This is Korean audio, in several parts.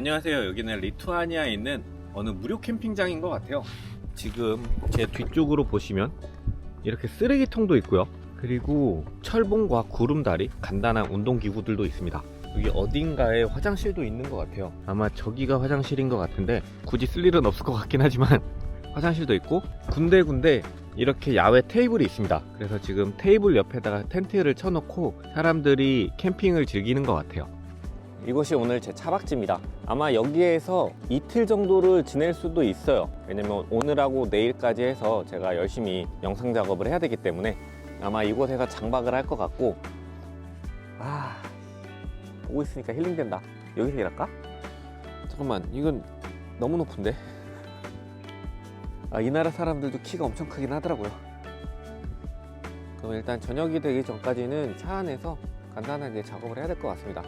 안녕하세요. 여기는 리투아니아에 있는 어느 무료 캠핑장인 것 같아요. 지금 제 뒤쪽으로 보시면 이렇게 쓰레기통도 있고요. 그리고 철봉과 구름다리, 간단한 운동기구들도 있습니다. 여기 어딘가에 화장실도 있는 것 같아요. 아마 저기가 화장실인 것 같은데 굳이 쓸 일은 없을 것 같긴 하지만 화장실도 있고 군데군데 이렇게 야외 테이블이 있습니다. 그래서 지금 테이블 옆에다가 텐트를 쳐놓고 사람들이 캠핑을 즐기는 것 같아요. 이곳이 오늘 제 차박지입니다. 아마 여기에서 이틀 정도를 지낼 수도 있어요. 왜냐면 오늘하고 내일까지 해서 제가 열심히 영상 작업을 해야 되기 때문에 아마 이곳에서 장박을 할 것 같고 아 보고 있으니까 힐링된다. 여기서 일할까? 잠깐만 이건 너무 높은데? 아, 이 나라 사람들도 키가 엄청 크긴 하더라고요. 그럼 일단 저녁이 되기 전까지는 차 안에서 간단하게 작업을 해야 될 것 같습니다.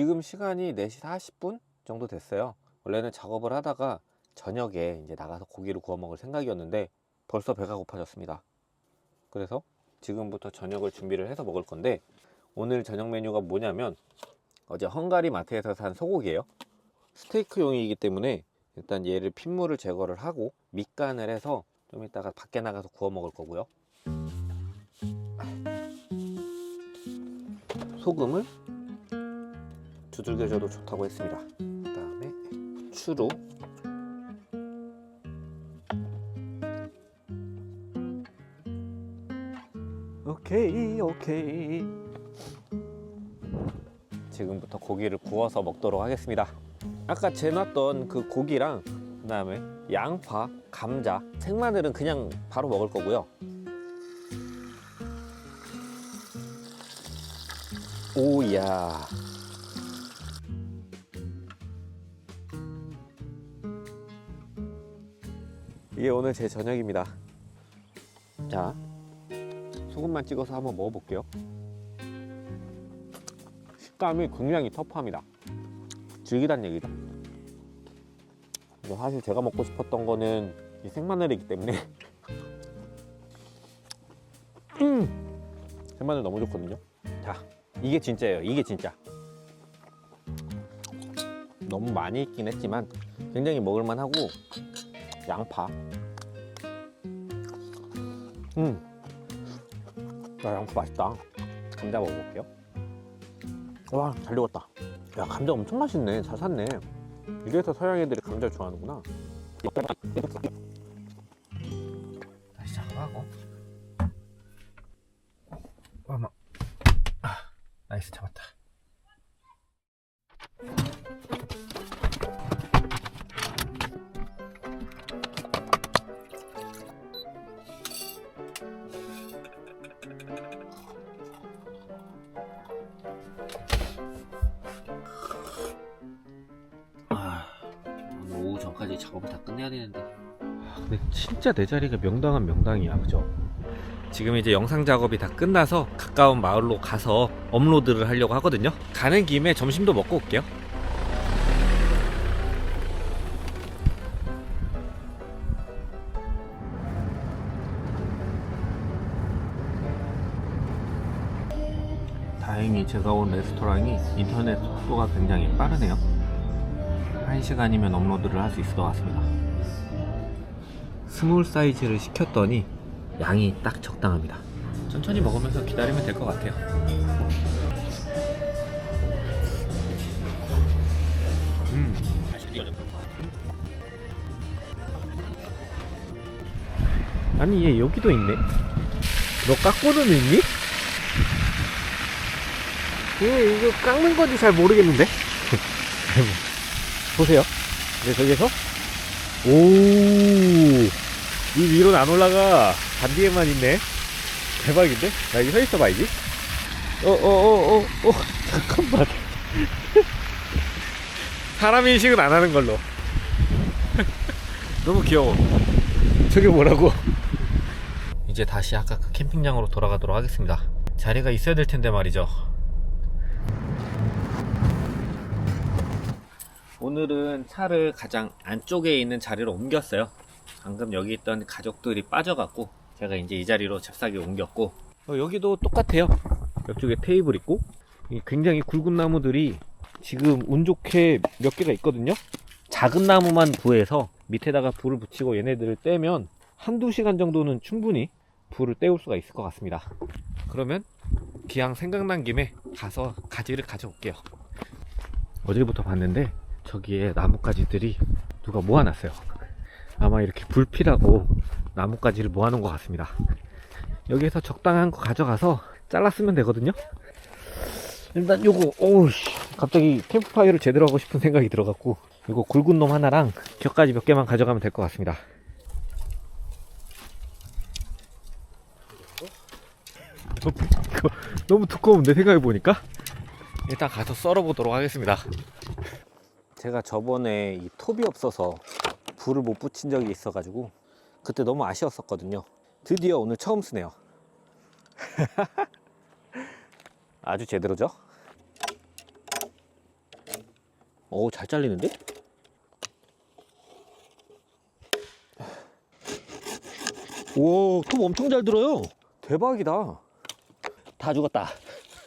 지금 시간이 4시 40분 정도 됐어요. 원래는 작업을 하다가 저녁에 이제 나가서 고기를 구워 먹을 생각이었는데 벌써 배가 고파졌습니다. 그래서 지금부터 저녁을 준비를 해서 먹을 건데 오늘 저녁 메뉴가 뭐냐면 어제 헝가리 마트에서 산 소고기예요. 스테이크용이기 때문에 일단 얘를 핏물을 제거를 하고 밑간을 해서 좀 이따가 밖에 나가서 구워 먹을 거고요. 소금을 두들겨줘도 좋다고 했습니다. 그 다음에 후추로 오케이 오케이 지금부터 고기를 구워서 먹도록 하겠습니다. 아까 재놨던 그 고기랑 그 다음에 양파, 감자, 생마늘은 그냥 바로 먹을 거고요. 오야. 이게 오늘 제 저녁입니다. 자, 소금만 찍어서 한번 먹어볼게요. 식감이 굉장히 터프합니다. 즐기란 얘기죠. 사실 제가 먹고 싶었던 거는 이 생마늘이기 때문에 음! 생마늘 너무 좋거든요. 자, 이게 진짜예요. 이게 진짜. 너무 많이 있긴 했지만 굉장히 먹을만하고 양파. 음. 야, 양파 맛있다. 감자 먹어볼게요. 와, 잘 익었다. 야, 감자 엄청 맛있네. 잘 샀네. 이래서 서양 애들이 감자를 좋아하는구나. 다시 작업하고. 어머. 아, 나이스 잡았다. 오늘 오후 전까지 작업을 다 끝내야 되는데. 근데 진짜 내 자리가 명당한 명당이야, 그죠? 지금 이제 영상 작업이 다 끝나서 가까운 마을로 가서 업로드를 하려고 하거든요. 가는 김에 점심도 먹고 올게요. 다행히 제가 온 레스토랑이 인터넷 속도가 굉장히 빠르네요. 1시간이면 업로드를 할 수 있을 것 같습니다. 스몰 사이즈를 시켰더니 양이 딱 적당합니다. 천천히 먹으면서 기다리면 될 것 같아요. 음. 아니 얘 여기도 있네. 너 깎고는 있니? 얘 이거 깎는 건지 잘 모르겠는데. 보세요. 이제 저기서 오, 이 위로는 안 올라가. 반뒤에만 있네. 대박인데? 나 여기 서 있어 봐야지. 어, 어, 어, 어, 어, 잠깐만. 사람 인식은 안 하는 걸로. 너무 귀여워. 저게 뭐라고? 이제 다시 아까 그 캠핑장으로 돌아가도록 하겠습니다. 자리가 있어야 될 텐데 말이죠. 오늘은 차를 가장 안쪽에 있는 자리로 옮겼어요. 방금 여기 있던 가족들이 빠져갖고 제가 이제 이 자리로 잽싸게 옮겼고 어, 여기도 똑같아요. 옆쪽에 테이블 있고 이 굉장히 굵은 나무들이 지금 운 좋게 몇 개가 있거든요. 작은 나무만 구해서 밑에다가 불을 붙이고 얘네들을 떼면 한두 시간 정도는 충분히 불을 때울 수가 있을 것 같습니다. 그러면 기왕 생각난 김에 가서 가지를 가져올게요. 어제부터 봤는데 저기에 나뭇가지들이 누가 모아놨어요. 아마 이렇게 불피라고 나뭇가지를 모아놓은 것 같습니다. 여기에서 적당한 거 가져가서 잘랐으면 되거든요. 일단 요거 오우씨 갑자기 캠프파이어를 제대로 하고 싶은 생각이 들어갖고 이거 굵은 놈 하나랑 격가지 몇 개만 가져가면 될 것 같습니다. 너무 두꺼운데 생각해보니까 일단 가서 썰어보도록 하겠습니다 제가 저번에 이 톱이 없어서 불을 못 붙인 적이 있어가지고 그때 너무 아쉬웠었거든요 드디어 오늘 처음 쓰네요 아주 제대로죠 오 잘 잘리는데? 오, 톱 엄청 잘 들어요. 대박이다. 다 죽었다.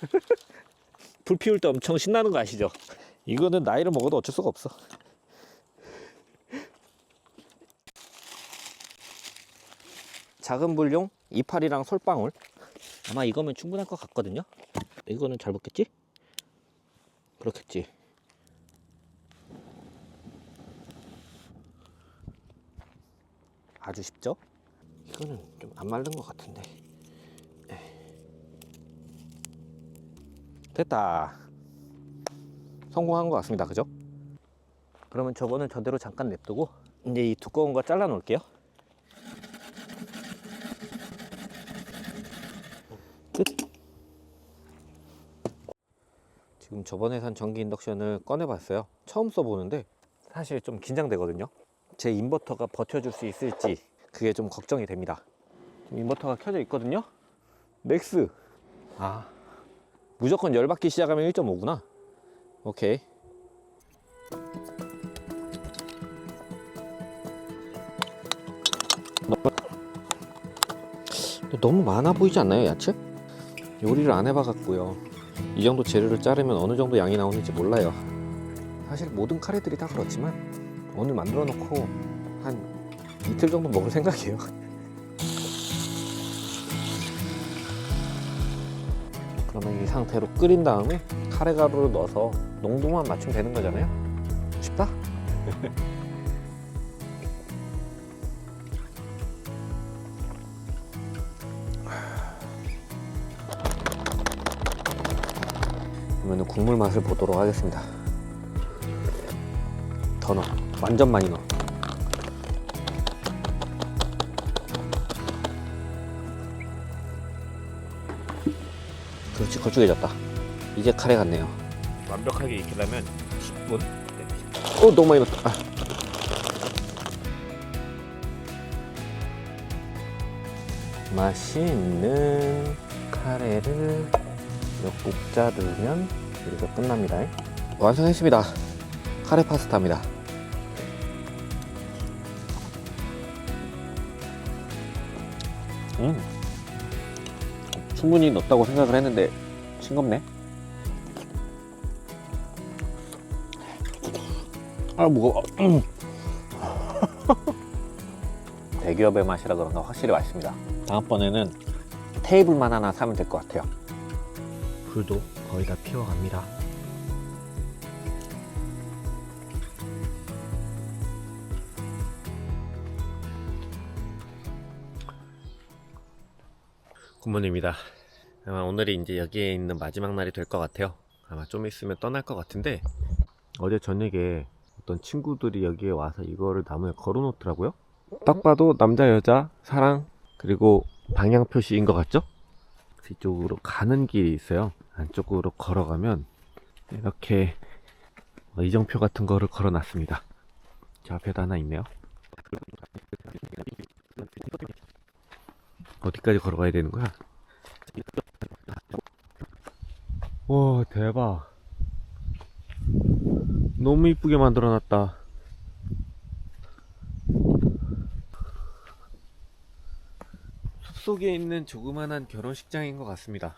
불 피울 때 엄청 신나는 거 아시죠? 이거는 나이를 먹어도 어쩔 수가 없어. 작은 불용 이파리랑 솔방울. 아마 이거면 충분할 것 같거든요. 이거는 잘 붙겠지? 그렇겠지. 아주 쉽죠? 이거는 좀 안 마른 것 같은데. 됐다. 성공한 것 같습니다. 그죠? 그러면 저거는 저대로 잠깐 냅두고 이제 이 두꺼운 거 잘라 놓을게요. 끝. 지금 저번에 산 전기 인덕션을 꺼내 봤어요. 처음 써보는데 사실 좀 긴장되거든요. 제 인버터가 버텨줄 수 있을지 그게 좀 걱정이 됩니다. 지금 인버터가 켜져 있거든요. 맥스. 아, 무조건 열받기 시작하면 1.5구나. 오케이. 너무 많아 보이지 않나요, 야채? 요리를 안 해봐갖고요. 이 정도 재료를 자르면 어느 정도 양이 나오는지 몰라요. 사실 모든 카레들이 다 그렇지만 오늘 만들어 놓고 한 이틀 정도 먹을 생각이에요. 그러면 이 상태로 끓인 다음에 카레 가루를 넣어서 농도만 맞추면 되는 거잖아요. 쉽다? 그러면 국물 맛을 보도록 하겠습니다. 더 넣어. 완전 많이 넣어. 그렇지 걸쭉해졌다 이제 카레 같네요. 완벽하게 익히려면 10분 어 너무 많이 넣었다. 아. 맛있는 카레를 몇 국자 넣으면 여기서 끝납니다. 완성했습니다. 카레 파스타입니다. 음. 충분히 넣었다고 생각을 했는데 싱겁네. 아 무거워. 대기업의 맛이라 그런가 확실히 맛있습니다. 다음번에는 테이블만 하나 사면 될 것 같아요. 불도 거의 다 피워갑니다. 굿모닝입니다. 아마 오늘이 이제 여기에 있는 마지막 날이 될 것 같아요. 아마 좀 있으면 떠날 것 같은데 어제 저녁에 어떤 친구들이 여기에 와서 이거를 나무에 걸어 놓더라고요. 딱 봐도 남자 여자 사랑 그리고 방향 표시인 것 같죠? 이쪽으로 가는 길이 있어요. 안쪽으로 걸어가면 이렇게 이정표 같은 거를 걸어 놨습니다. 저 앞에도 하나 있네요. 어디까지 걸어가야 되는 거야? 와 대박 너무 이쁘게 만들어 놨다. 숲속에 있는 조그만한 결혼식장인 것 같습니다.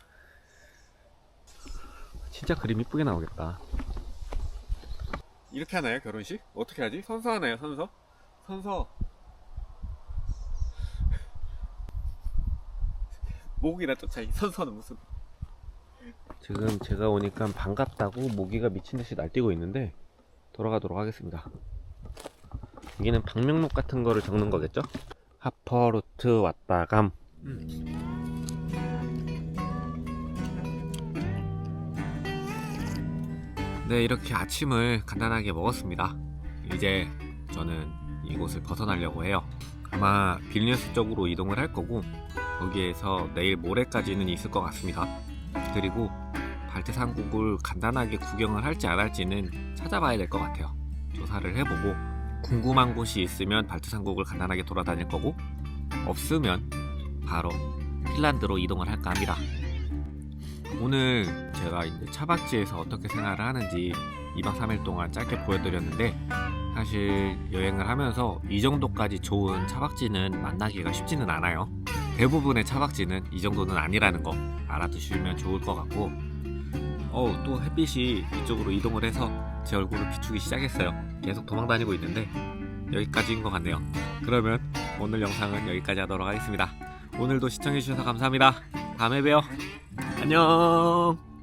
진짜 그림 이쁘게 나오겠다. 이렇게 하나요, 결혼식? 어떻게 하지? 선서 하나요, 선서? 선서. 모기나 쫓아, 이 선서는 무슨. 지금 제가 오니까 반갑다고 모기가 미친 듯이 날뛰고 있는데 돌아가도록 하겠습니다. 여기는 방명록 같은 거를 적는 거겠죠? 하퍼루트 왔다감. 네, 이렇게 아침을 간단하게 먹었습니다. 이제 저는 이곳을 벗어나려고 해요. 아마 빌뉴스 쪽으로 이동을 할 거고 거기에서 내일 모레까지는 있을 것 같습니다. 그리고 발트산국을 간단하게 구경을 할지 안 할지는 찾아봐야 될 것 같아요. 조사를 해보고 궁금한 곳이 있으면 발트산국을 간단하게 돌아다닐 거고 없으면 바로 핀란드로 이동을 할까 합니다. 오늘 제가 이제 차박지에서 어떻게 생활을 하는지 2박 3일 동안 짧게 보여드렸는데 사실 여행을 하면서 이 정도까지 좋은 차박지는 만나기가 쉽지는 않아요. 대부분의 차박지는 이 정도는 아니라는 거 알아두시면 좋을 것 같고 어우 또 햇빛이 이쪽으로 이동을 해서 제 얼굴을 비추기 시작했어요. 계속 도망 다니고 있는데 여기까지인 것 같네요. 그러면 오늘 영상은 여기까지 하도록 하겠습니다. 오늘도 시청해주셔서 감사합니다. 다음에 봬요. 안녕.